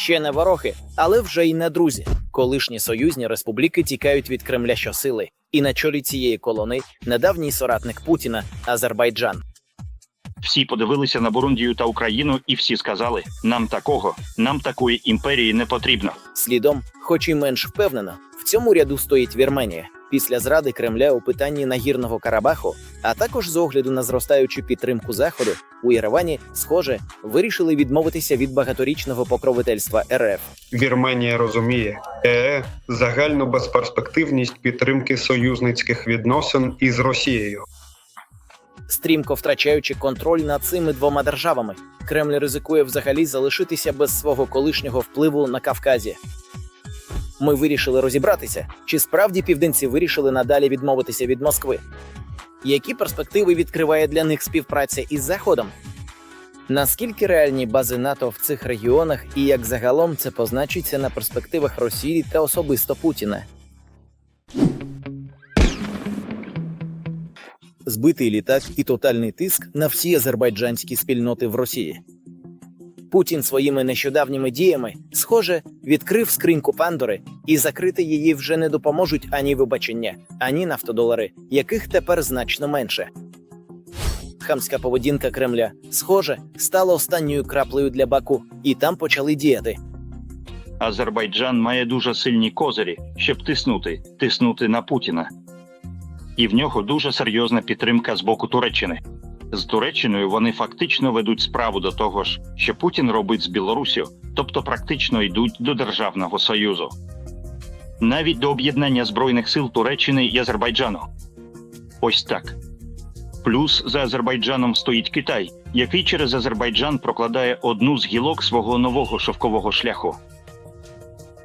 ще не ворохи, але вже й не друзі. Колишні союзні республіки тікають від Кремля щосили, і на чолі цієї колони недавній соратник Путіна Азербайджан. Всі подивилися на Бурундію та Україну, і всі сказали: нам такого, нам такої імперії не потрібно. Слідом, хоч і менш впевнено, в цьому ряду стоїть Вірменія після зради Кремля у питанні нагірного Карабаху, а також з огляду на зростаючу підтримку Заходу у Єревані, схоже, вирішили відмовитися від багаторічного покровительства РФ. Вірменія розуміє ЕЕ загальну безперспективність підтримки союзницьких відносин із Росією. Стрімко втрачаючи контроль над цими двома державами, Кремль ризикує взагалі залишитися без свого колишнього впливу на Кавказі. Ми вирішили розібратися, чи справді південці вирішили надалі відмовитися від Москви. Які перспективи відкриває для них співпраця із Заходом? Наскільки реальні бази НАТО в цих регіонах і як загалом це позначиться на перспективах Росії та особисто Путіна? збитий літак і тотальний тиск на всі азербайджанські спільноти в Росії. Путін своїми нещодавніми діями, схоже, відкрив скриньку Пандори, і закрити її вже не допоможуть ані вибачення, ані нафтодолари, яких тепер значно менше. Хамська поведінка Кремля, схоже, стала останньою краплею для Баку, і там почали діяти. Азербайджан має дуже сильні козирі, щоб тиснути, тиснути на Путіна. І в нього дуже серйозна підтримка з боку Туреччини. З Туреччиною вони фактично ведуть справу до того ж, що Путін робить з Білоруссю, тобто практично йдуть до державного союзу, навіть до об'єднання збройних сил Туреччини і Азербайджану. Ось так. Плюс за Азербайджаном стоїть Китай, який через Азербайджан прокладає одну з гілок свого нового шовкового шляху.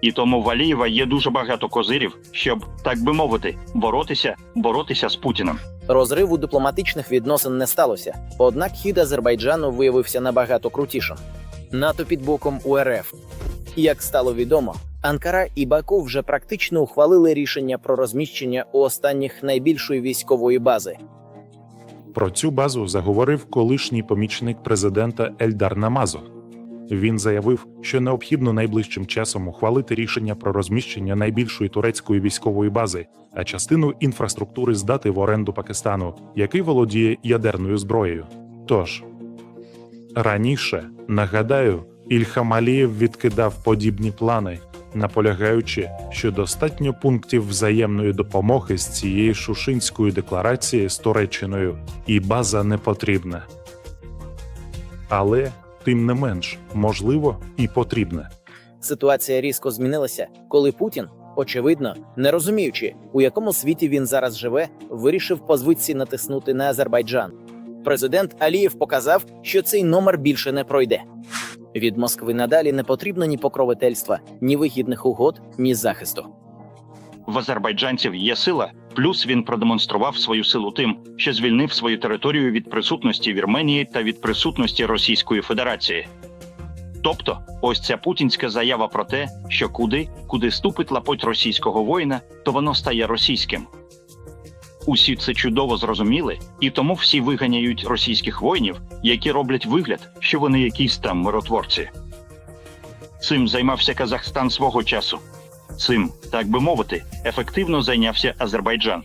І тому в Алієва є дуже багато козирів, щоб, так би мовити, боротися, боротися з Путіним. Розриву дипломатичних відносин не сталося, однак хід Азербайджану виявився набагато крутішим. НАТО під боком УРФ. Як стало відомо, Анкара і Баку вже практично ухвалили рішення про розміщення у останніх найбільшої військової бази. Про цю базу заговорив колишній помічник президента Ельдар Намазов. Він заявив, що необхідно найближчим часом ухвалити рішення про розміщення найбільшої турецької військової бази, а частину інфраструктури здати в оренду Пакистану, який володіє ядерною зброєю. Тож раніше нагадаю, Ільхам Алієв відкидав подібні плани, наполягаючи, що достатньо пунктів взаємної допомоги з цієї Шушинської декларації з Туреччиною, і база не потрібна. Але тим не менш можливо і потрібне. Ситуація різко змінилася, коли Путін, очевидно, не розуміючи, у якому світі він зараз живе, вирішив по звичці натиснути на Азербайджан. Президент Алієв показав, що цей номер більше не пройде. Від Москви надалі не потрібно ні покровительства, ні вигідних угод, ні захисту. В азербайджанців є сила, плюс він продемонстрував свою силу тим, що звільнив свою територію від присутності Вірменії та від присутності Російської Федерації. Тобто, ось ця путінська заява про те, що куди, куди ступить лапоть російського воїна, то воно стає російським. Усі це чудово зрозуміли, і тому всі виганяють російських воїнів, які роблять вигляд, що вони якісь там миротворці. Цим займався Казахстан свого часу. Цим, так би мовити, ефективно зайнявся Азербайджан.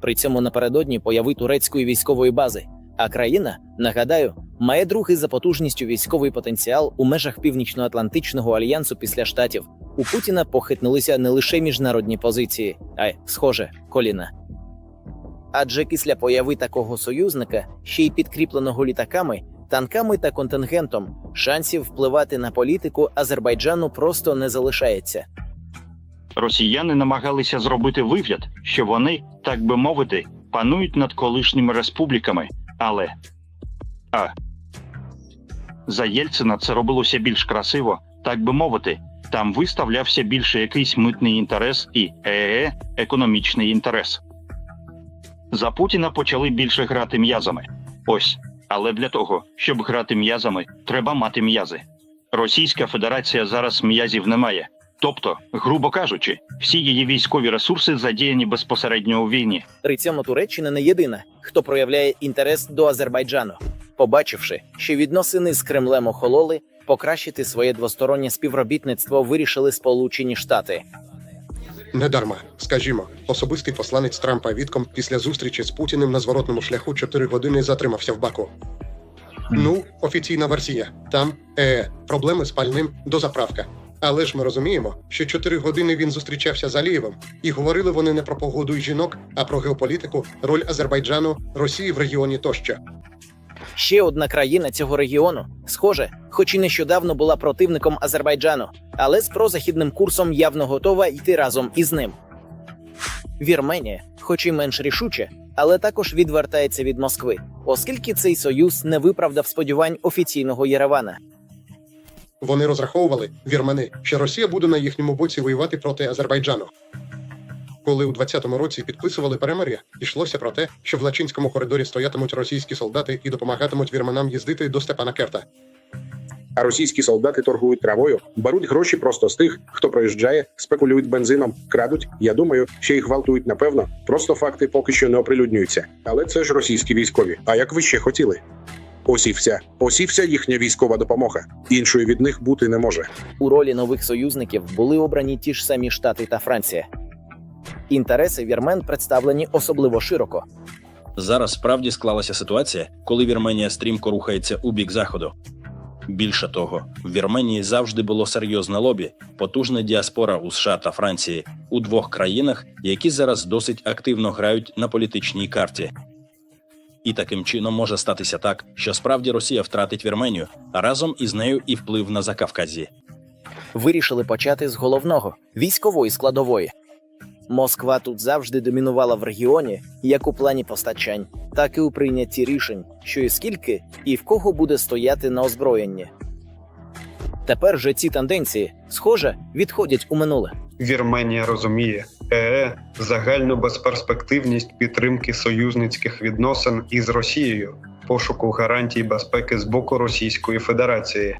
При цьому напередодні появи турецької військової бази. А країна, нагадаю, має другий за потужністю військовий потенціал у межах Північно-Атлантичного альянсу після штатів. У Путіна похитнулися не лише міжнародні позиції, а й, схоже, коліна. Адже після появи такого союзника, ще й підкріпленого літаками, танками та контингентом, шансів впливати на політику Азербайджану просто не залишається. Росіяни намагалися зробити вигляд, що вони, так би мовити, панують над колишніми республіками, але а за Єльцина це робилося більш красиво, так би мовити. Там виставлявся більше якийсь митний інтерес і ЕЕ економічний інтерес. За Путіна почали більше грати м'язами. Ось, але для того, щоб грати м'язами, треба мати м'язи. Російська Федерація зараз м'язів не має. Тобто, грубо кажучи, всі її військові ресурси задіяні безпосередньо у війні. При цьому Туреччина не єдина, хто проявляє інтерес до Азербайджану. Побачивши, що відносини з Кремлем охололи, Покращити своє двостороннє співробітництво вирішили Сполучені Штати. Недарма, скажімо, особистий посланець Трампа Вітком після зустрічі з Путіним на зворотному шляху 4 години затримався в Баку. Ну, офіційна версія. Там е, проблеми з пальним до заправка. Але ж ми розуміємо, що 4 години він зустрічався з Алієвим, і говорили вони не про погоду і жінок, а про геополітику, роль Азербайджану, Росії в регіоні тощо. Ще одна країна цього регіону, схоже, хоч і нещодавно була противником Азербайджану, але з прозахідним курсом явно готова йти разом із ним. Вірменія, хоч і менш рішуче, але також відвертається від Москви, оскільки цей союз не виправдав сподівань офіційного Єревана. Вони розраховували, вірмени, що Росія буде на їхньому боці воювати проти Азербайджану. Коли у 20-му році підписували перемир'я, йшлося про те, що в Лачинському коридорі стоятимуть російські солдати і допомагатимуть вірменам їздити до Степана Керта. А російські солдати торгують травою, беруть гроші просто з тих, хто проїжджає, спекулюють бензином, крадуть. Я думаю, що їх гвалтують напевно. Просто факти поки що не оприлюднюються. Але це ж російські військові. А як ви ще хотіли? Ось і вся, ось і вся їхня військова допомога. Іншої від них бути не може. У ролі нових союзників були обрані ті ж самі Штати та Франція. Інтереси вірмен представлені особливо широко. Зараз справді склалася ситуація, коли Вірменія стрімко рухається у бік заходу. Більше того, в Вірменії завжди було серйозне лобі, потужна діаспора у США та Франції у двох країнах, які зараз досить активно грають на політичній карті. І таким чином може статися так, що справді Росія втратить Вірменію, а разом із нею і вплив на Закавказі. Вирішили почати з головного військової складової. Москва тут завжди домінувала в регіоні як у плані постачань, так і у прийнятті рішень, що і скільки і в кого буде стояти на озброєнні. Тепер же ці тенденції, схоже, відходять у минуле. Вірменія розуміє ЕЕ загальну безперспективність підтримки союзницьких відносин із Росією, пошуку гарантій безпеки з боку Російської Федерації.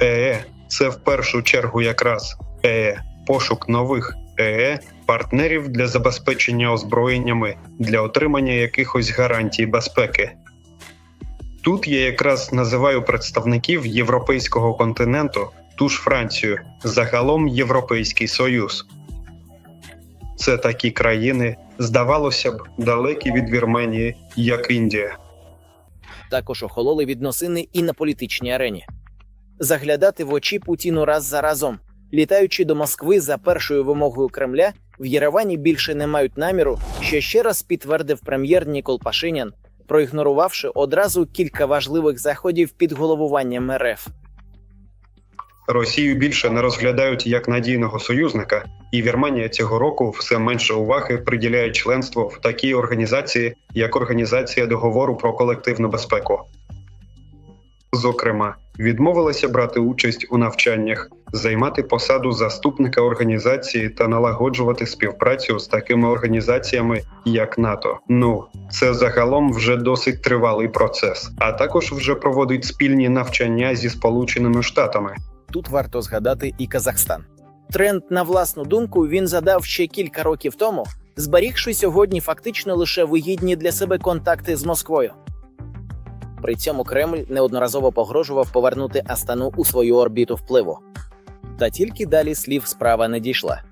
ЕЕ це в першу чергу якраз ЕЕ пошук нових ЕЕ партнерів для забезпечення озброєннями для отримання якихось гарантій безпеки. Тут я якраз називаю представників європейського континенту, ту ж Францію, загалом Європейський Союз. Це такі країни, здавалося б, далекі від Вірменії, як Індія. Також охололи відносини і на політичній арені. Заглядати в очі Путіну раз за разом, літаючи до Москви за першою вимогою Кремля, в Єревані більше не мають наміру, що ще раз підтвердив прем'єр Нікол Пашинян, проігнорувавши одразу кілька важливих заходів під головуванням РФ. Росію більше не розглядають як надійного союзника, і Вірменія цього року все менше уваги приділяє членству в такій організації, як Організація договору про колективну безпеку. Зокрема, відмовилася брати участь у навчаннях, займати посаду заступника організації та налагоджувати співпрацю з такими організаціями, як НАТО. Ну це загалом вже досить тривалий процес, а також вже проводить спільні навчання зі Сполученими Штатами. Тут варто згадати і Казахстан. Тренд, на власну думку, він задав ще кілька років тому, зберігши сьогодні фактично лише вигідні для себе контакти з Москвою. При цьому Кремль неодноразово погрожував повернути Астану у свою орбіту впливу. Та тільки далі слів справа не дійшла.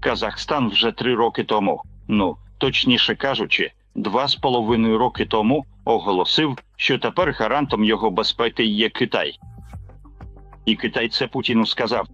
Казахстан вже три роки тому, ну точніше кажучи, два з половиною роки тому оголосив, що тепер гарантом його безпеки є Китай. І китайце Путіну сказав.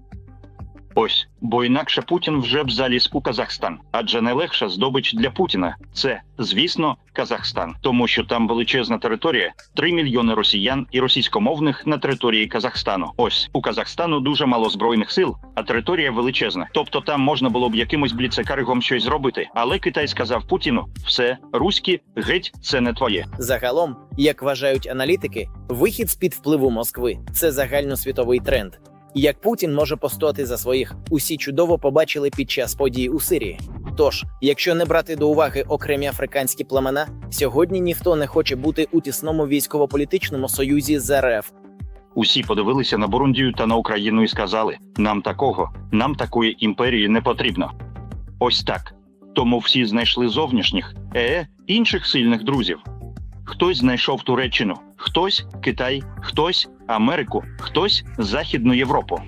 Ось, бо інакше Путін вже б заліз у Казахстан, адже найлегша здобич для Путіна це, звісно, Казахстан, тому що там величезна територія, 3 мільйони росіян і російськомовних на території Казахстану. Ось у Казахстану дуже мало збройних сил, а територія величезна. Тобто там можна було б якимось бліцекаригом щось зробити. Але Китай сказав Путіну: все, руські, геть, це не твоє. Загалом, як вважають аналітики, вихід з під впливу Москви це загальносвітовий тренд. Як Путін може постояти за своїх, усі чудово побачили під час подій у Сирії. Тож, якщо не брати до уваги окремі африканські племена, сьогодні ніхто не хоче бути у тісному військово-політичному союзі з РФ. Усі подивилися на Бурундію та на Україну і сказали: нам такого, нам такої імперії не потрібно. Ось так. Тому всі знайшли зовнішніх, е, інших сильних друзів. Хтось знайшов Туреччину, хтось Китай, хтось Америку, хтось Західну Європу.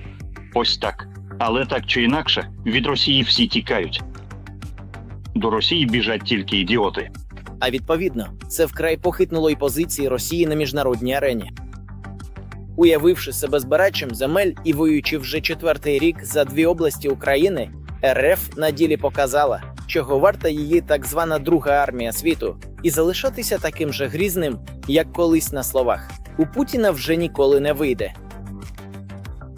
Ось так. Але так чи інакше, від Росії всі тікають. До Росії біжать тільки ідіоти. А відповідно, це вкрай похитнуло й позиції Росії на міжнародній арені. Уявивши себе збирачем земель і воюючи вже четвертий рік за дві області України, РФ на ділі показала, чого варта її так звана Друга армія світу, і залишатися таким же грізним, як колись на словах. У Путіна вже ніколи не вийде.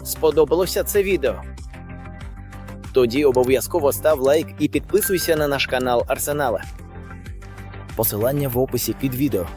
Сподобалося це відео? Тоді обов'язково став лайк і підписуйся на наш канал Арсенала. Посилання в описі під відео.